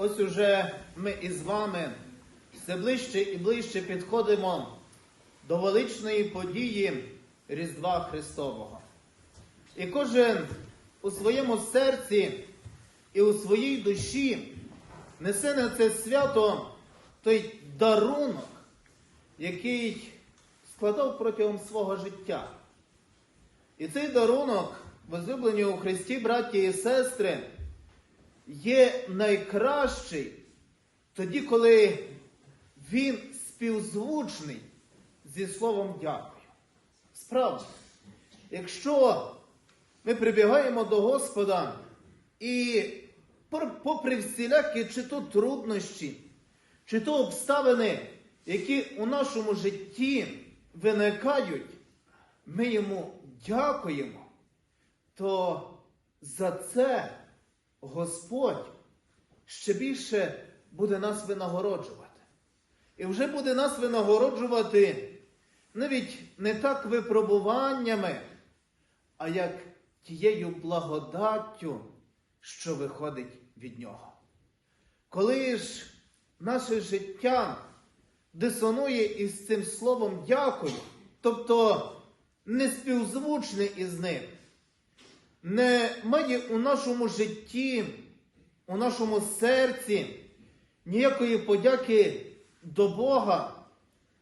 ось уже ми із вами все ближче і ближче підходимо до величної події Різдва Христового. І кожен у своєму серці і у своїй душі несе на це свято той дарунок, який складав протягом свого життя. І цей дарунок, возлюблені у Христі, браті і сестри, є найкращий тоді, коли він співзвучний зі словом дякую. Справді, якщо ми прибігаємо до Господа і попри всілякі чи то труднощі, чи то обставини, які у нашому житті виникають, ми йому дякуємо, то за це Господь ще більше буде нас винагороджувати. І вже буде нас винагороджувати навіть не так випробуваннями, а як тією благодаттю, що виходить від нього. Коли ж наше життя дисонує із цим словом дякую, тобто не співзвучне із ним, не має у нашому житті, у нашому серці ніякої подяки до Бога,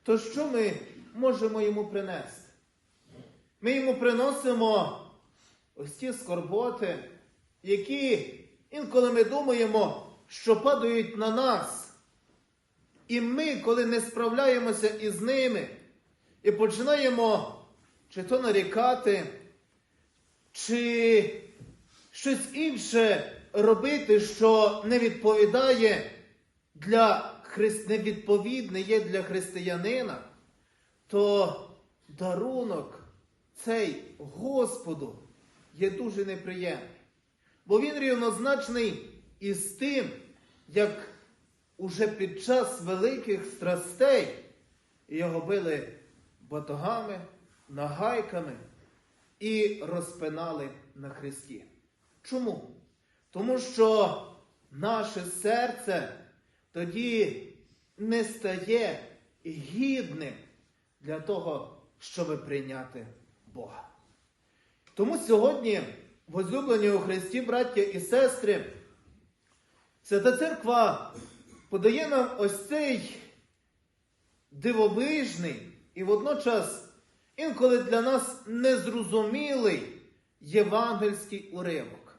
то що ми можемо йому принести? Ми йому приносимо ось ті скорботи, які інколи ми думаємо, що падають на нас. І ми, коли не справляємося із ними, і починаємо чи то нарікати, чи щось інше робити, що не відповідає для невідповідне є для християнина, то дарунок цей Господу є дуже неприємний. Бо він рівнозначний із тим, як уже під час великих страстей його били батогами, нагайками і розпинали на хресті. Чому? Тому що наше серце тоді не стає гідним для того, щоб прийняти Бога. Тому сьогодні, возлюблені у Христі, браття і сестри, Свята Церква подає нам ось цей дивовижний і водночас інколи для нас незрозумілий євангельський уривок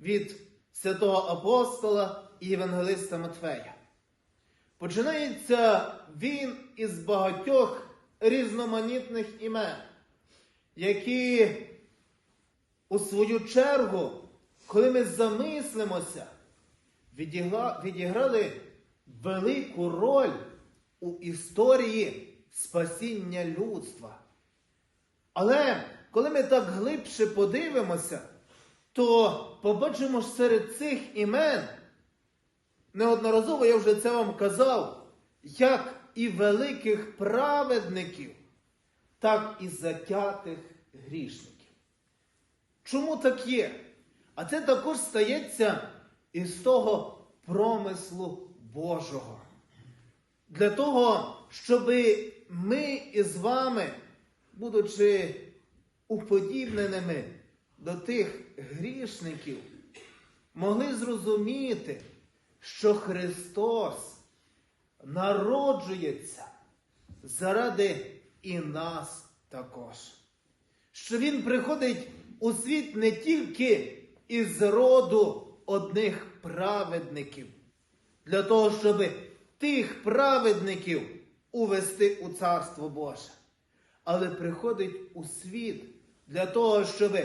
від святого апостола і євангелиста Матфея. Починається він із багатьох різноманітних імен, які у свою чергу, коли ми замислимося, відіграли велику роль у історії спасіння людства. Але коли ми так глибше подивимося, то побачимо ж серед цих імен, неодноразово я вже це вам казав, як і великих праведників, так і затятих грішників. Чому так є? А це також стається із того промислу Божого. Для того, щоб ми із вами, будучи уподібненими до тих грішників, могли зрозуміти, що Христос народжується заради і нас також. Що Він приходить у світ не тільки із роду одних праведників, для того, щоб тих праведників увести у Царство Боже, але приходить у світ для того, щоб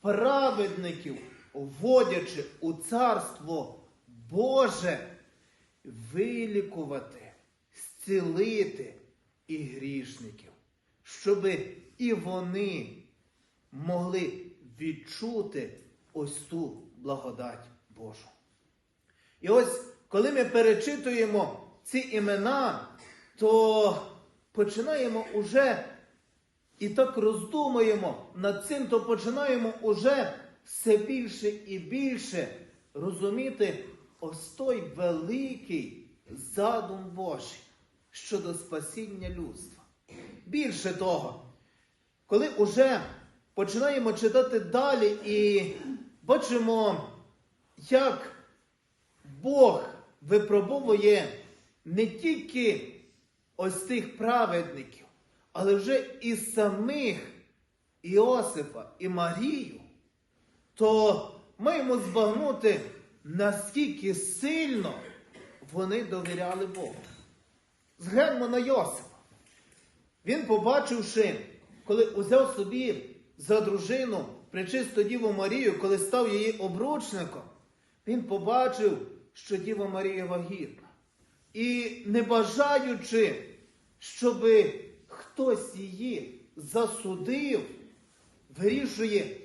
праведників, вводячи у Царство Боже, вилікувати, зцілити і грішників, щоб і вони могли відчути ось ту благодать Божу. І ось, коли ми перечитуємо ці імена, то починаємо уже і так роздумуємо над цим, то починаємо уже все більше і більше розуміти ось той великий задум Божий щодо спасіння людства. Більше того, коли уже починаємо читати далі і бачимо, як Бог випробовує не тільки ось тих праведників, але вже і самих Іосифа і Марію, то маємо збагнути, наскільки сильно вони довіряли Богу. Згляньмо на Йосифа. Він, побачивши, коли узяв собі за дружину пречисту Діву Марію, коли став її обручником, він побачив, що Діва Марія вагітна. І не бажаючи, щоб хтось її засудив, вирішує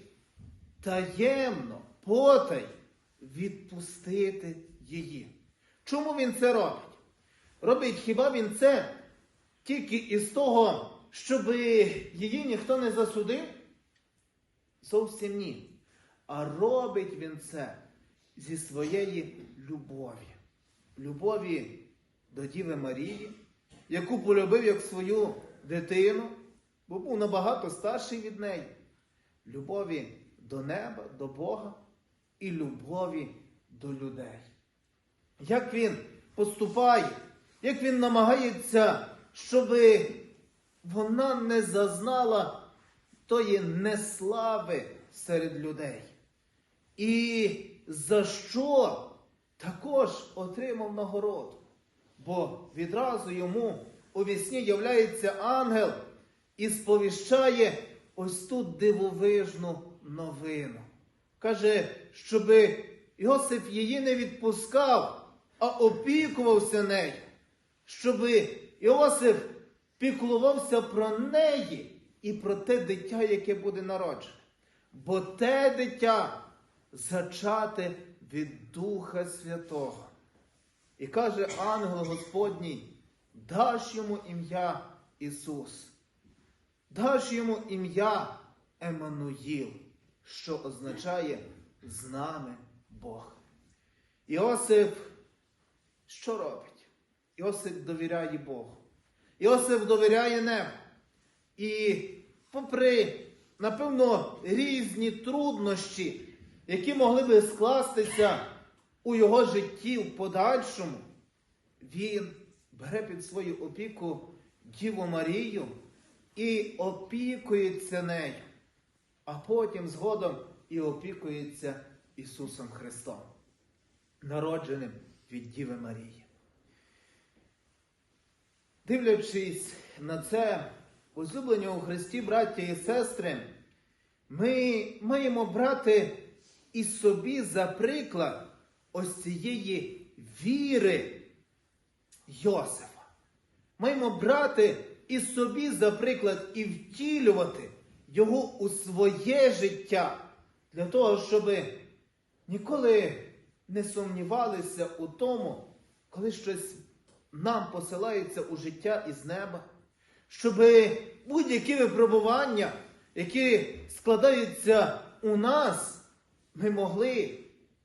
таємно, потай відпустити її. Чому він це робить? Робить хіба він це тільки із того, щоб її ніхто не засудив? Зовсім ні. А робить він це зі своєї любові. Любові до Діви Марії, яку полюбив як свою дитину, бо був набагато старший від неї. Любові до неба, до Бога і любові до людей. Як він поступає, як він намагається, щоб вона не зазнала тої неслави серед людей. І за що також отримав нагороду? Бо відразу йому у вісні являється ангел і сповіщає ось тут дивовижну новину. Каже, щоб Йосип її не відпускав, а опікувався нею, щоб Йосип піклувався про неї і про те дитя, яке буде народжене. Бо те дитя зачате від Духа Святого. І каже ангел Господній, даш йому ім'я Ісус, даш йому ім'я Еммануїл, що означає з нами Бог. Іосиф що робить? Іосиф довіряє Богу. Іосиф довіряє небу. І попри, напевно, різні труднощі, які могли би скластися у його житті в подальшому, він бере під свою опіку Діву Марію і опікується нею, а потім згодом і опікується Ісусом Христом, народженим від Діви Марії. Дивлячись на це, улюблені у Христі, браття і сестри, ми маємо брати і собі за приклад ось цієї віри Йосифа. Маємо брати і собі за приклад і втілювати його у своє життя для того, щоб ніколи не сумнівалися у тому, коли щось нам посилається у життя із неба, щоб будь-які випробування, які складаються у нас, ми могли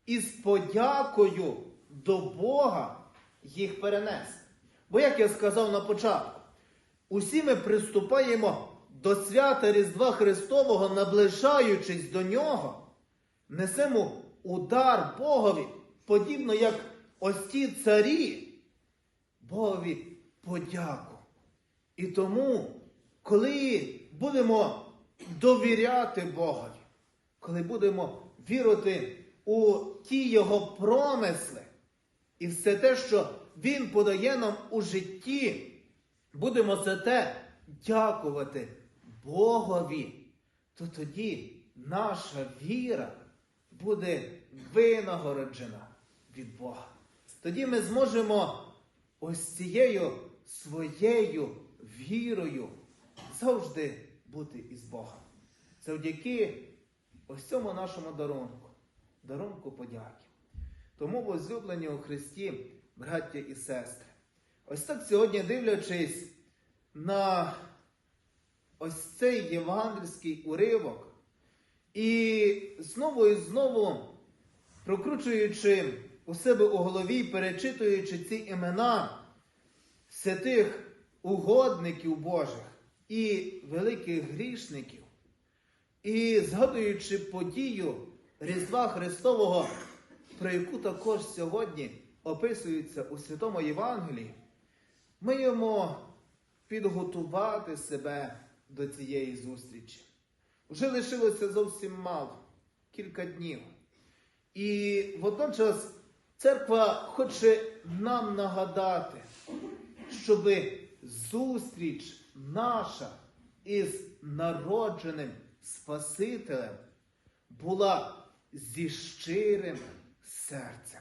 із подякою до Бога їх перенести. Бо, як я сказав на початку, усі ми приступаємо до свята Різдва Христового, наближаючись до нього, несемо удар Богові, подібно як ось ті царі, Богові подяку. І тому, коли будемо довіряти Богові, коли будемо вірити у ті Його промисли і все те, що Він подає нам у житті, будемо за те дякувати Богові, то тоді наша віра буде винагороджена від Бога. Тоді ми зможемо ось цією своєю вірою завжди бути із Богом. Завдяки ось цьому нашому дарунку, дарунку подяки. Тому, возлюблені у Христі, браття і сестри, ось так сьогодні дивлячись на ось цей євангельський уривок, і знову і знову прокручуючи у себе у голові, перечитуючи ці імена святих угодників Божих і великих грішників, і згадуючи подію Різдва Христового, про яку також сьогодні описується у Святому Євангелії, ми маємо підготувати себе до цієї зустрічі. Вже лишилося зовсім мало, кілька днів. І водночас церква хоче нам нагадати, щоб зустріч наша із народженим Спасителем була зі щирим серцем,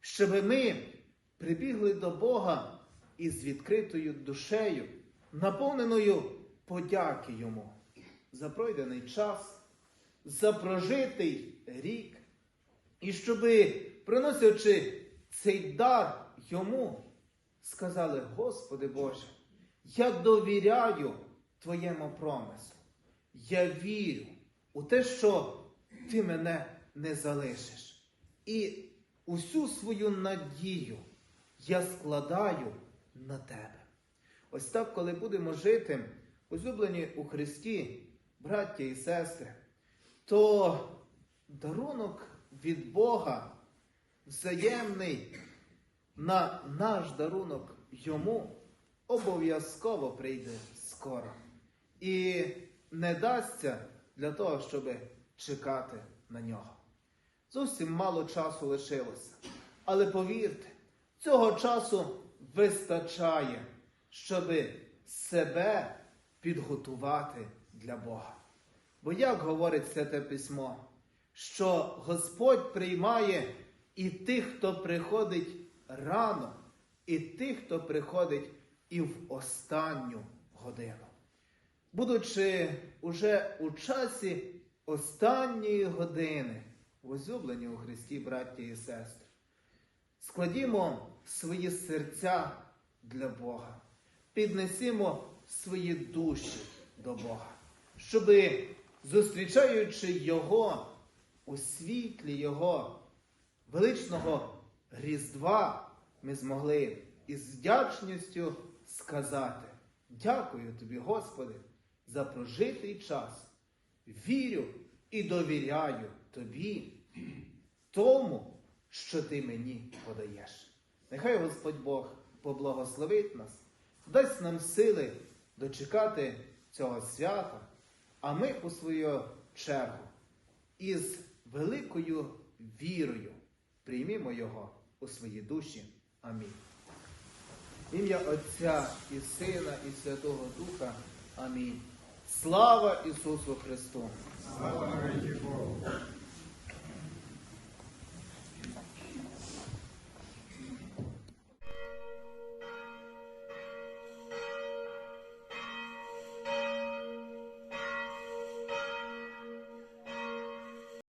щоб ми прибігли до Бога із відкритою душею, наповненою подяки Йому за пройдений час, за прожитий рік, і щоби, приносячи цей дар йому, сказали, Господи Боже, я довіряю Твоєму промислу. Я вірю у те, що Ти мене не залишиш. І усю свою надію я складаю на Тебе. Ось так, коли будемо жити, улюблені у Христі, браття і сестри, то дарунок від Бога взаємний на наш дарунок йому обов'язково прийде скоро. І не дасться для того, щоб чекати на нього. Зовсім мало часу лишилося. Але повірте, цього часу вистачає, щоб себе підготувати для Бога. Бо як говорить Святе Письмо, що Господь приймає і тих, хто приходить рано, і тих, хто приходить і в останню годину. Будучи уже у часі останньої години, возлюблені у Христі, браття і сестри, складімо свої серця для Бога, піднесімо свої душі до Бога, щоби, зустрічаючи Його у світлі Його величного Різдва, ми змогли із вдячністю сказати: Дякую тобі, Господи, за прожитий час. Вірю і довіряю тобі, тому, що ти мені подаєш. Нехай Господь Бог поблагословить нас, дасть нам сили дочекати цього свята, а ми у свою чергу із великою вірою приймімо його у свої душі. Амінь. Ім'я Отця і Сина, і Святого Духа. Амінь. Слава Ісусу Христу! Слава Богу!